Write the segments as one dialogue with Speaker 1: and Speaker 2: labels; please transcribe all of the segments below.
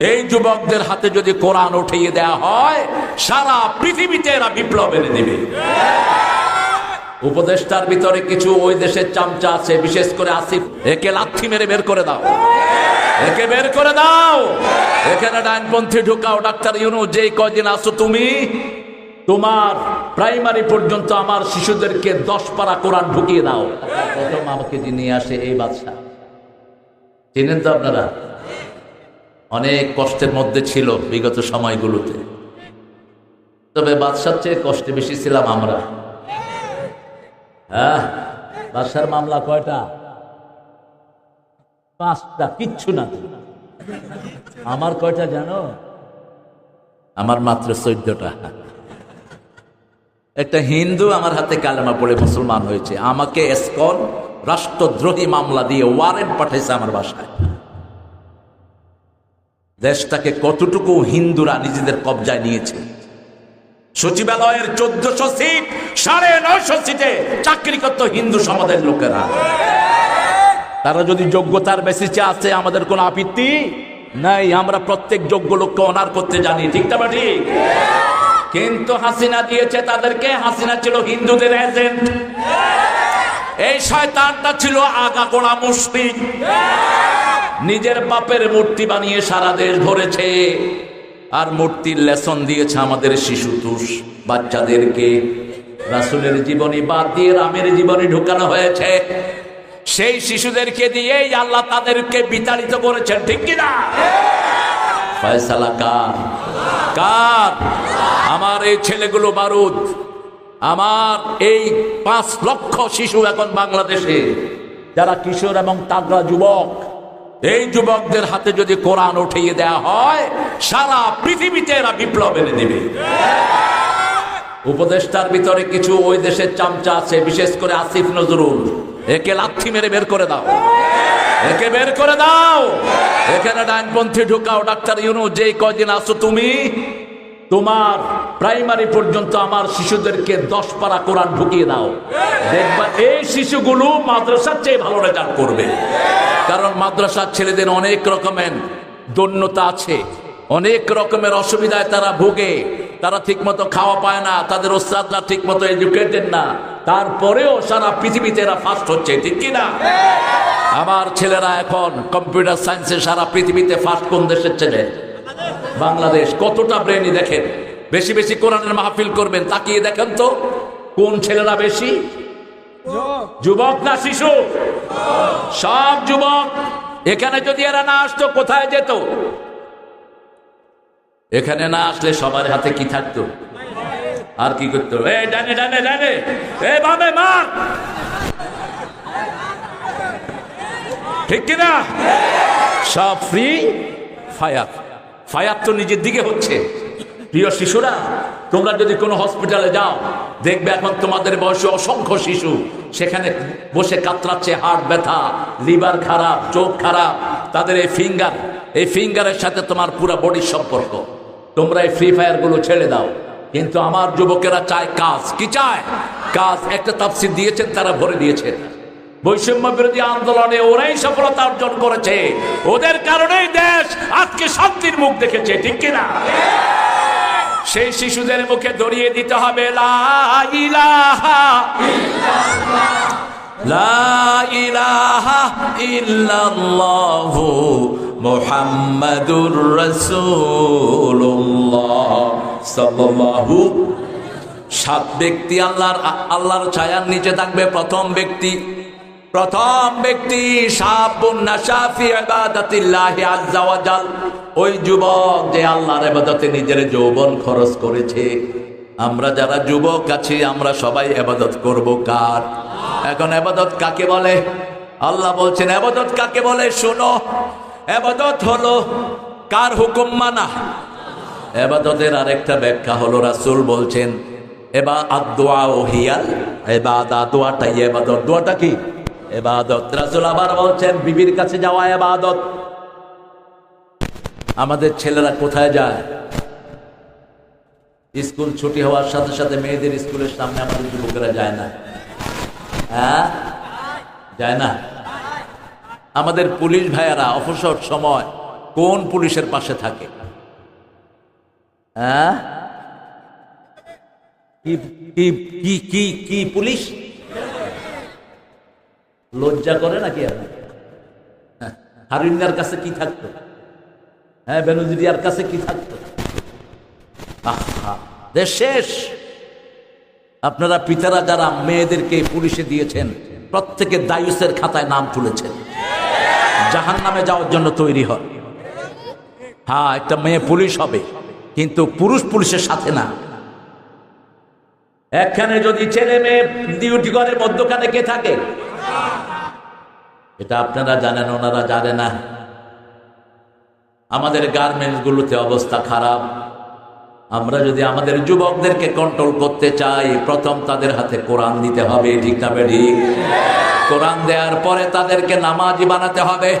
Speaker 1: এই যুবকদের হাতে যদি কোরআন উঠিয়ে দেয়া হয়, সারা পৃথিবীতে এরা বিপ্লব এনে দিবে। উপদেষ্টার ভিতরে কিছু ওই দেশের চামচা আছে, বিশেষ করে আসিফ, একে লাথি মেরে বের করে দাও। একে বের করে দাও। এখানে ডাইনপন্থী ঢুকাও, ডাক্তার ইউনু যেই কয়দিন আসো তুমি? তোমার প্রাইমারি পর্যন্ত আমার শিশুদেরকে দশ পারা কোরআন ঢুকিয়ে দাও। প্রথম আমাকে নিয়ে আসে, এই বাদশা চিনেন তো আপনারা? অনেক কষ্টের মধ্যে ছিল বিগত সময়গুলোতে। তবে বাদশার চেয়ে কষ্টে বেশি ছিলাম আমরা। হ্যাঁ বাদশার মামলা কয়টা? পাঁচটা, কিচ্ছু না। আমার কয়টা জানো? আমার মাত্র চোদ্দটা। একটা হিন্দু আমার হাতে কালেমা পড়ে মুসলমান হয়েছে। আমাকে এসকন রাষ্ট্রদ্রোহী মামলা দিয়ে ওয়ারেন্ট পাঠাইছে আমার বাসায়। দেশটাকে কতটুকু হিন্দুরা নিজেদের কবজায় নিয়েছে? সচিবালয়ের চোদ্দশো সিট, সাড়ে নয়শো সিটে চাকরি করত হিন্দু সমাজের লোকেরা। তারা যদি যোগ্যতার বেসিসে আছে, আমাদের কোনো আপত্তি নাই। আমরা প্রত্যেক যোগ্য লোককে অনার করতে জানি, ঠিক না ঠিক? কিন্তু হাসিনা দিয়েছে তাদেরকে, হাসিনা ছিল হিন্দুদের এজেন্ট এই শয়তানটা ছিল আগা গোড়া মুসলিম। নিজের বাপের মূর্তি বানিয়ে সারা দেশ ধরেছে আর মূর্তির লেসন দিয়েছে আমাদের শিশু তুষ, বাচ্চাদেরকে। রাসুলের জীবনী বাদ দিয়ে রামের জীবনী ঢুকানো হয়েছে। সেই শিশুদেরকে দিয়েই আল্লাহ তাদেরকে বিতাড়িত করেছেন, ঠিক কিনা? ফয়সালা কার? কার? আমার এই ছেলেগুলো বারুদ। আমার এই পাঁচ লক্ষ শিশু এখন বাংলাদেশে। যারা কিশোর এবং তাগড়া যুবক এই যুবকদের হাতে যদি কোরআন উঠিয়ে দেয়া হয়, সারা পৃথিবীতে এরা বিপ্লব এনে দিবে। উপদেষ্টার ভিতরে কিছু ওই দেশের চামচা আছে, বিশেষ করে আসিফ নজরুল। একে লাথি মেরে বের করে দাও। একে বের করে দাও। এখানে ডাইনপন্থী ঢুকাও, ডাক্তার ইউনু যেই কয়দিন আসো তুমি? তোমার প্রাইমারি পর্যন্ত আমার শিশুদেরকে দশ পারা কোরআন ঢুকিয়ে দাও। দেখবা এই শিশুগুলো মাদ্রাসার চেয়ে ভালো রেজাল্ট করবে। কারণ মাদ্রাসার ছেলেদের অনেক রকমের দন্যতা আছে, অনেক রকমের অসুবিধায় তারা ভোগে, তারা ঠিকমতো খাওয়া পায় না, তাদের ওস্তাদরা ঠিকমতো এডুকেটেড না। তারপরেও সারা পৃথিবীতে এরা ফার্স্ট হচ্ছে, ঠিক কি না? আমার ছেলেরা এখন কম্পিউটার সায়েন্সে সারা পৃথিবীতে ফার্স্ট কোন দেশের ছেলে? বাংলাদেশ কতটা ব্রেনি দেখেন? বেশি বেশি কোরআনের মাহফিল করবেন, তাকিয়ে দেখেন তো, কোন ছেলেরা বেশি? যুবক না শিশু? সব যুবক। এখানে যদি এরা না আসতো, কোথায় যেত? এখানে না আসলে সবার হাতে কি থাকতো? আর কি করতো? ডানে ডানে ডানে। এ ঠিক কিনা? সব ফ্রি ফায়ার ফায়ার তো নিজের দিকে হচ্ছে। প্রিয় শিশুরা, তোমরা যদি কোনো হসপিটালে যাও, দেখবে এখন তোমাদের বয়সে অসংখ্য শিশু। সেখানে বসে কাতরাচ্ছে হার্ট ব্যথা, লিভার খারাপ, চোখ খারাপ, তাদের এই ফিঙ্গার এই ফিঙ্গারের সাথে তোমার পুরো বডির সম্পর্ক। তোমরা এই ফ্রি ফায়ারগুলো ছেড়ে দাও। কিন্তু আমার যুবকেরা চায় কাজ। কি চায়? কাজ। একটা তাফসির দিয়েছেন, তারা ভরে দিয়েছেন বৈষম্য বিরোধী আন্দোলনে ওরাই সফলতা অর্জন করেছে। ওদের কারণেই দেশ আজকে শান্তির মুখ দেখেছে, ঠিক কিনা? সেই শিশুদের মুখে দড়িয়ে দিতে হবে সাত ব্যক্তি আল্লাহর আল্লাহর ছায়ার নিচে থাকবে, প্রথম ব্যক্তি প্রথম ব্যক্তি ওই যুবক যে আল্লাহর এবাদতে নিজের যৌবন খরচ করেছে। আমরা যারা যুবক আছি, আমরা সবাই এবাদত করব কার? এখন এবাদত কাকে বলে? আল্লাহ বলছেন এবাদত কাকে বলে? শোনো এবাদত হলো কার হুকুম মানা? এবাদতের আরেকটা ব্যাখ্যা হলো, রাসুল বলছেন এবার আদোয়া ও হিয়াল এবাদা দোয়াটাই এবাদত দোয়াটা কি? এবাদত। রাসূল আবার বলছেন, বিবির কাছে যাওয়া এবাদত। আমাদের ছেলেরা কোথায় যায়? স্কুল ছুটি হওয়ার সাথে সাথে মেয়েদের স্কুলের সামনে আমাদের যুবকেরা যায় না। হ্যাঁ? যায় না? আমাদের পুলিশ ভাইয়ারা অবসর সময় কোন পুলিশের পাশে থাকে? হ্যাঁ? কি কি কি কি পুলিশ? লজ্জা করে নাকি আপনার হারিন্দার কাছে কি থাকতো? হ্যাঁ বেনজিরিয়ার কাছে কি থাকতো? শেষ। আপনারা পিতারা যারা মেয়েদেরকে পুলিশে দিয়েছেন, প্রত্যেকে দায়ুসের খাতায় নাম তুলেছেন। জাহান নামে যাওয়ার জন্য তৈরি হয় হ্যাঁ একটা মেয়ে পুলিশ হবে, কিন্তু পুরুষ পুলিশের সাথে না। একখানে যদি ছেলে মেয়ে ডিউটি করে, মধ্যখানে কে থাকে? এটা আপনারা জানেন, ওনারা জানে না। আমাদের গার্মেন্টসগুলোতে অবস্থা খারাপ। আমরা যদি আমাদের যুবকদেরকে কন্ট্রোল করতে চাই, প্রথম তাদের হাতে কোরআন দিতে হবে, ঠিক না বেঠিক? কোরআন দেওয়ার পরে তাদেরকে নামাজি বানাতে হবে।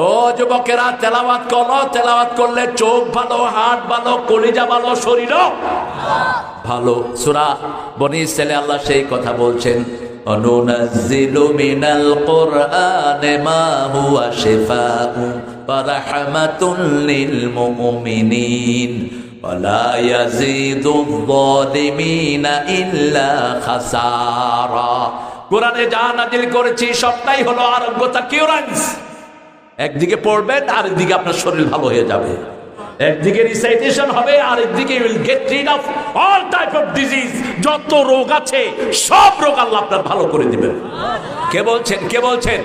Speaker 1: ও যুবকেরা তেলাওয়াত করো তেলাওয়াত করলে চোখ ভালো হাত ভালো কলিজা ভালো শরীরও ভালো সুরা বনি ছেলে আল্লাহ সেই কথা বলছেন وننزل من القرآن ما هو شفاء ورحمة للمؤمنين ولا يزيد الظالمين إلا خسارا কোরআনে যা নাজিল করেছি সবটাই হলো আরোগ্যতা কিউরেন্স একদিকে পড়বেন আরেকদিকে আপনার শরীর ভালো হয়ে যাবে। একদিকে রিসাইটেশন হবে, আরেকদিকে will get rid of all type of disease যত রোগ আছে, সব রোগ আল্লাহ আপনার ভালো করে দিবেন। কে বলছেন? কে বলছেন?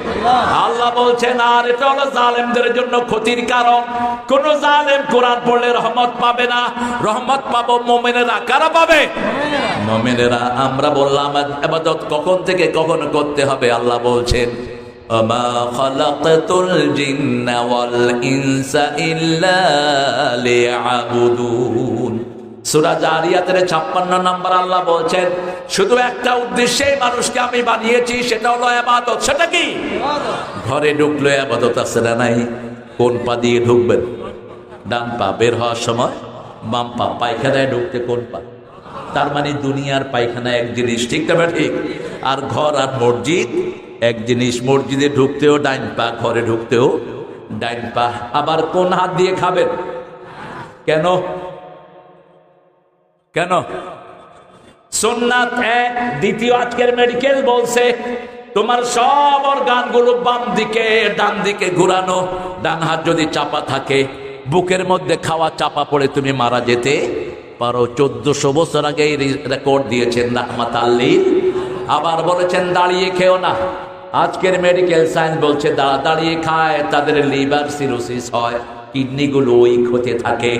Speaker 1: আল্লাহ বলছেন, আর এটা হলো জালেমদের জন্য ক্ষতির কারণ। কোন জালেম কোরআন পড়লে রহমত পাবে না। রহমত পাবো মোমেনেরা। কারা পাবে? মোমেনেরা। আমরা বললাম, আবাদত কখন থেকে কখন করতে হবে? আল্লাহ বলছেন وما خلقت الجن والإنس إلا ليعبدون সূরা জারিয়াতের 56 নাম্বার আল্লাহ বলছেন শুধু একটা উদ্দেশ্যে মানুষকে আমি বানিয়েছি সেটা হলো ইবাদত সেটা কি ঘরে ঢুকলে ইবাদত আছে না নাই কোন পা দিয়ে ঢুকবেন ডান পা বের হওয়ার সময় বাম পা পায়খানায় ঢুকতে কোন পা তার মানে দুনিয়ার পায়খানা এক জিনিস ঠিক না ঠিক আর ঘর আর মসজিদ এক জিনিস মসজিদে ঢুকতেও, ডাইন পা ঘরে ঢুকতেও, ডাইন পা আবার কোন হাত দিয়ে খাবেন? কেন? কেন? সোননাথ এক, দ্বিতীয় আজকের মেডিকেল বলছে, তোমার সব অর্গানগুলো বাম দিকে, ডান দিকে ঘুরানো, ডান হাত যদি চাপা থাকে, বুকের মধ্যে খাওয়া চাপা পড়ে তুমি মারা যেতে পারো। চোদ্দশো বছর আগে রেকর্ড দিয়েছেন রাহমাত আবার বলেছেন, দাঁড়িয়ে খেও না। আজকের মেডিকেল সায়েন্স বলছে দাঁড়িয়ে খায়, তাদের লিভার সিরোসিস হয় কিডনিগুলো উইক হতে থাকে।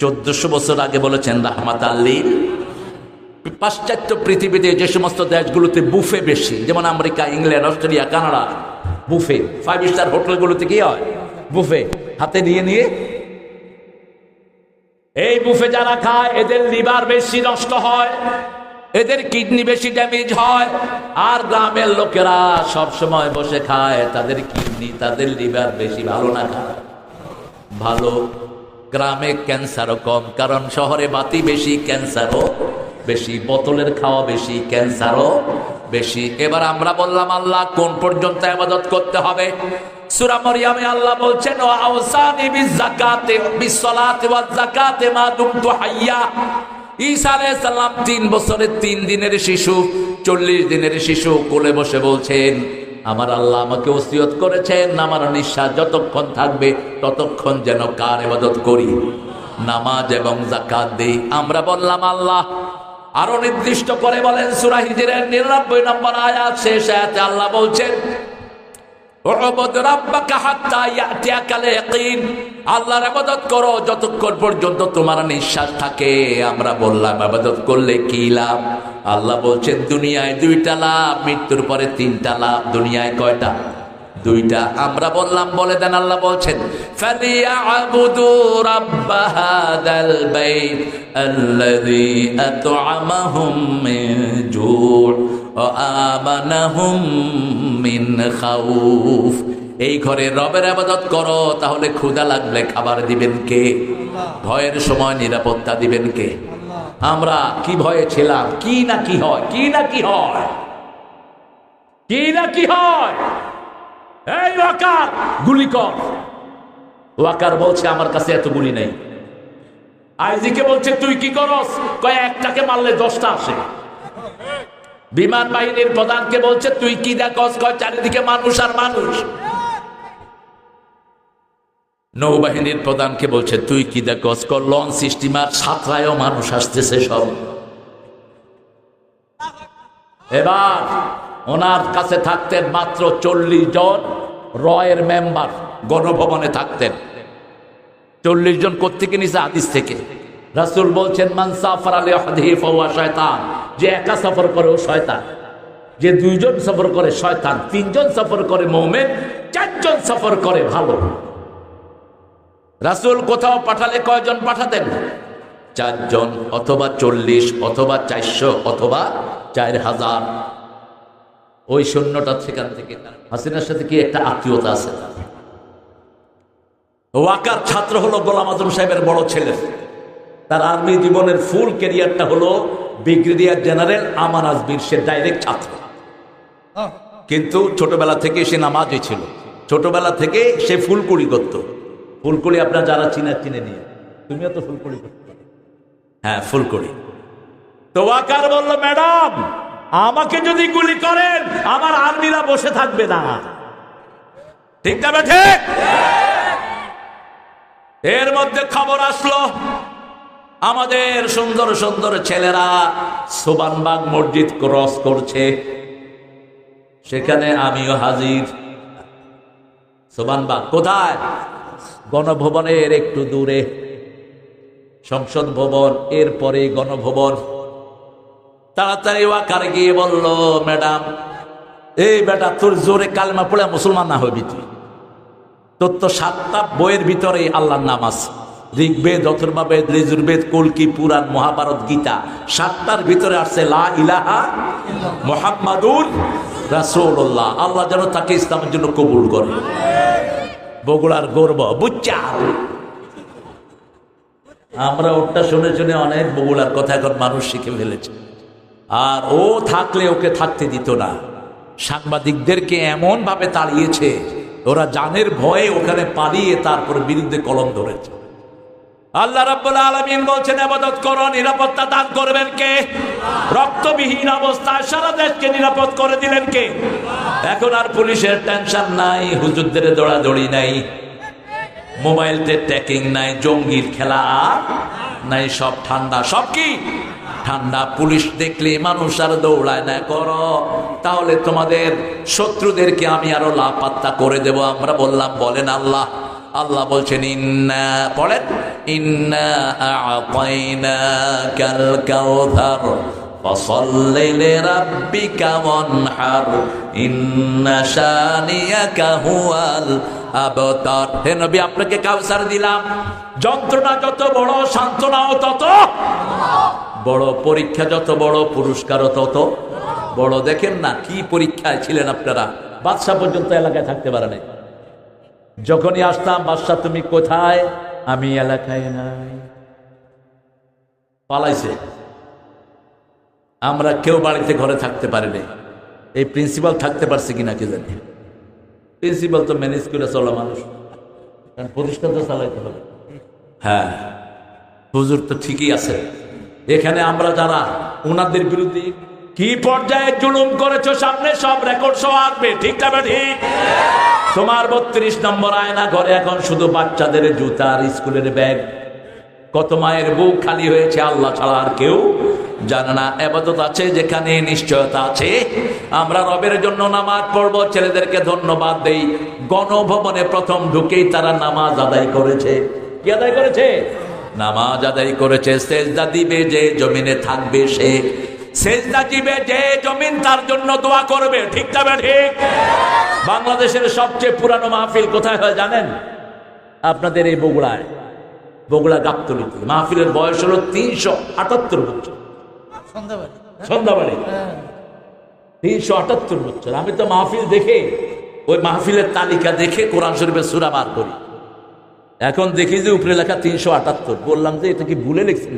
Speaker 1: চোদ্দশো বছর আগে বলেছেন রাহমাত আল্লির পাশ্চাত্য পৃথিবীতে যে সমস্ত দেশগুলোতে বুফে বেশি, যেমন America, England, Australia, Canada, buffet five star হোটেলগুলোতে কি হয়? বুফে, হাতে নিয়ে নিয়ে। এই বুফে যারা খায়, এদের লিভার বেশি নষ্ট হয়। এদের কিডনি বেশি ড্যামেজ হয়। আর গ্রামের লোকেরা সব সময় বসে খায়, তাদের কিডনি, তাদের লিভার বেশি ভালো না খায়। ভালো গ্রামে ক্যান্সারও কম, কারণ শহরে বাতি বেশি, ক্যান্সারও বেশি, বোতলের খাওয়া বেশি, ক্যান্সারও বেশি। এবার আমরা বললাম, আল্লাহ কোন পর্যন্ত আবাদত করতে হবে? সূরা মরিয়মে আল্লাহ বলছেন ও আওসানি বিযাকাতে বিসসালাতি ওয়াজ মা দুমতু হাইয়া। ঈসা সালাম তিন বছরের তিন দিনের শিশু, চল্লিশ দিনের শিশু কোলে বসে বলছেন, আমার আল্লাহ আমাকে ওসিয়ত করেছেন, আমার নিঃশ্বাস যতক্ষণ থাকবে ততক্ষণ যেন কার এবাদত করি। নামাজ এবং জাকাত দেই। আমরা বললাম, আল্লাহ, আরও নির্দিষ্ট করে বলেন, সূরা নিরানব্বই 99 নম্বর আয়াত শেষ আয়াতে আল্লাহ বলছেন আল্লাহর আবাদত করো, যতক্ষণ পর্যন্ত তোমার নিঃশ্বাস থাকে। আমরা বললাম আবাদত করলে কি লাভ? আল্লাহ বলছেন, দুনিয়ায় দুইটা লাভ, মৃত্যুর পরে তিনটা লাভ, দুনিয়ায় কয়টা? দুইটা আমরা বললাম, বলে দেন আল্লাহ বলছেন এই ঘরে রবের আবাদত করো, তাহলে ক্ষুদা লাগলে খাবার দিবেন কে? ভয়ের সময় নিরাপত্তা দিবেন কে? আমরা কি ভয়ে ছিলাম? কি না কি হয়? কি না কি হয়? কি না কি হয়? এই ওয়াকার, গুলি কর। ওয়াকার বলছে, আমার কাছে এত গুলি নেই। আইজিকে বলছে, তুই কি করস? কয়, একটাকে মারলে দশটা আসে। বিমান বাহিনীর প্রধানকে বলছে, তুই কি দেখস? কয়, চারিদিকে মানুষ আর মানুষ। নৌবাহিনীর প্রধানকে বলছে, তুই কি দেখস? কর লঞ্চ স্টিমার সাতরায়ও মানুষ আসতেছে সব। এবার ওনার কাছে থাকতেন মাত্র চল্লিশ জন রয়ের মেম্বার গণভবনে থাকতেন। চল্লিশ জন কোথেকে নিছে আদিস থেকে? রাসুল বলছেন মানসাফার আলী হদিহি ফওয়া শয়তান। যে একা সফর করে ও শয়তান, যে দুইজন সফর করে শয়তান, তিনজন সফর করে মৌমেন, চারজন সফর করে ভালো। রাসুল কোথাও পাঠালে কয়জন পাঠাতেন? চারজন অথবা চল্লিশ, অথবা চারশো, অথবা চার হাজার। ওই সৈন্যটা সেখান থেকে হাসিনার সাথে কি একটা আত্মীয়তা আছে ওয়াকার ছাত্র হলো গোলাম আজম সাহেবের বড় ছেলে। তার আর্মি জীবনের ফুল ক্যারিয়ারটা হলো ব্রিগেডিয়ার জেনারেল আমান আজমির সে ডাইরেক্ট ছাত্র। কিন্তু ছোটবেলা থেকে সে নামাজই ছিল। ছোটবেলা থেকে সে ফুলকুড়ি করত। ফুলকুড়ি আপনার যারা চিনে চিনে নিয়ে। তুমিও তো ফুলকুড়ি করতে হ্যাঁ ফুলকুড়ি। তো ওয়াকার বলল ম্যাডাম আমাকে যদি গুলি করেন, আমার আর্মিরা বসে থাকবে না। ঠিক যাবে ঠিক? এর মধ্যে খবর আসলো, আমাদের সুন্দর সুন্দর ছেলেরা সোবানবাগ মসজিদ ক্রস করছে। সেখানে আমিও হাজির। সোবানবাগ কোথায়? গণভবনের একটু দূরে। সংসদ ভবন এরপরে গণভবন। তাড়াতাড়ি ওয়াকার গিয়ে বলল, ম্যাডাম, এই বেটা তোর জোরে কালমা পড়ে মুসলমান না হবি তুই। তোর তো সাতটা বইয়ের ভিতরে আল্লাহর নাম আছে। ঋগ্বেদ, অথর্বাবেদ লেজুর্বেদ কলকি, পুরাণ, মহাভারত, গীতা। সাতটার ভিতরে আসছে, লা ইলাহা মোহাম্মদুর রাসূলুল্লাহ। আল্লাহ যেন তাকে ইসলামের জন্য কবুল করে। বগুড়ার গর্ব, বুচ্চা। আমরা ওটা শুনে শুনে অনেক বগুড়ার কথা এখন মানুষ শিখে ফেলেছে। আর ও থাকলে ওকে থাকতে দিত না। সাংবাদিকদেরকে এমন ভাবে তাড়িয়েছে, ওরা জানের ভয়ে ওখানে পালিয়ে তারপর বিরুদ্ধে কলম ধরেছে। আল্লাহ রাব্বুল আলামিন বলছেন আবাদত করো, নিরাপত্তা দান করবেন কে? রক্তবিহীন অবস্থায় সারা দেশকে নিরাপদ করে দিলেন কে? এখন আর পুলিশের টেনশন নাই, হুজুরদের দৌড়াদৌড়ি নাই, মোবাইলতে ট্যাকিং নাই, জঙ্গির খেলা নাই সব ঠান্ডা সব কি ঠান্ডা পুলিশ দেখলে মানুষ আর দৌড়ায় না করো তাহলে তোমাদের শত্রুদেরকে আমি আরো লাপাত্তা করে দেব আমরা বললাম বলেন আল্লাহ আল্লাহ বলছেন ইন্না পড়েন ইন্না আ'তাইনা কাল কাউসার فصل لربك وانحر إن شانيك هو আবতার হে নবী, আপনাকে কাউসার দিলাম। যন্ত্রণা যত বড়, সান্ত্বনাও তত বড়। পরীক্ষা যত বড়, পুরস্কারও তত বড়। দেখেন না, কি পরীক্ষায় ছিলেন আপনারা। বাদশাহ পর্যন্ত এলাকায় থাকতে পারে নাই। যখনই আসতাম, বাদশাহ, তুমি কোথায়? আমি এলাকায় নাই। পালাইছে। আমরা কেউ বাড়িতে, ঘরে থাকতে পারিনি। এই প্রিন্সিপাল থাকতে পারছে কিনা কে জানি? প্রিন্সিপাল তো ম্যানেজ করে চলা মানুষ। কারণ প্রতিষ্ঠান তো চালাইতে হবে। হ্যাঁ হুজুর তো ঠিকই আছে। এখানে আমরা যারা ওনাদের বিরুদ্ধে কি পর্যায়ে জুলুম করেছ সামনে সব রেকর্ড সহ আসবে ঠিক না ঠিক তোমার বত্রিশ নম্বর আয়না ঘরে এখন শুধু বাচ্চাদের জুতা আর স্কুলের ব্যাগ। কত মায়ের বুক খালি হয়েছে আল্লাহ ছাড়া আর কেউ জানে না এবাদত আছে, যেখানে নিশ্চয়তা আছে। আমরা রবের জন্য নামাজ পড়ব, ছেলেদেরকে ধন্যবাদ দেই। গণভবনে প্রথম ঢুকেই তারা নামাজ আদায় করেছে। কি আদায় করেছে? নামাজ আদায় করেছে। সেজদা দিবে যে জমিনে থাকবে সে। সেজদা দিবে যে জমিন তার জন্য দোয়া করবে। ঠিক যাবে ঠিক? বাংলাদেশের সবচেয়ে পুরানো মাহফিল কোথায় হয় জানেন? আপনাদের এই বগুড়ায়। বগুড়া গাবতলিতে মাহফিলের বয়স হলো তিনশো আটাত্তর বছর।
Speaker 2: সন্ধ্যাবাড়ি।
Speaker 1: তিনশো আটাত্তর বছর। আমি তো মাহফিল দেখে, ওই মাহফিলের তালিকা দেখে কোরআন শরীফের সুরা বার করি। এখন দেখি যে উপরে লেখা তিনশো আটাত্তর। বললাম যে এটা কি ভুলে লিখছেন।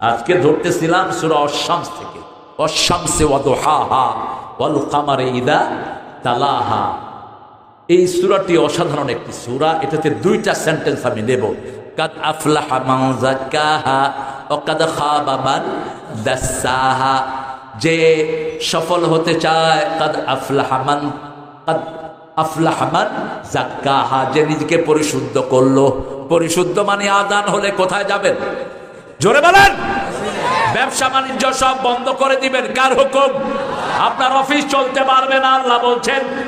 Speaker 1: আজকে ধরতেছিলাম সুরা অশামস থেকে। অশামসে কামারে ইদা তালাহা। এই সূরাটি অসাধারণ একটি সূরা। এটাতে দুইটা সেন্টেন্স আমি নেব। কাদ আফলাহা যাক্কাহা ওয়া কাদ খাবা মান দাসসাহা যে সফল হতে চায়, কাদ আফলাহা মান, কাদ আফলাহা মান যে নিজেকে পরিশুদ্ধ করল। পরিশুদ্ধ মানে আদান হলে কোথায় যাবেন? জোরে বলেন। ব্যবসা বাণিজ্য সব বন্ধ করে দিবেন। কার হুকুম? আপনার অফিস চলতে পারবে না, আল্লাহ বলছেন।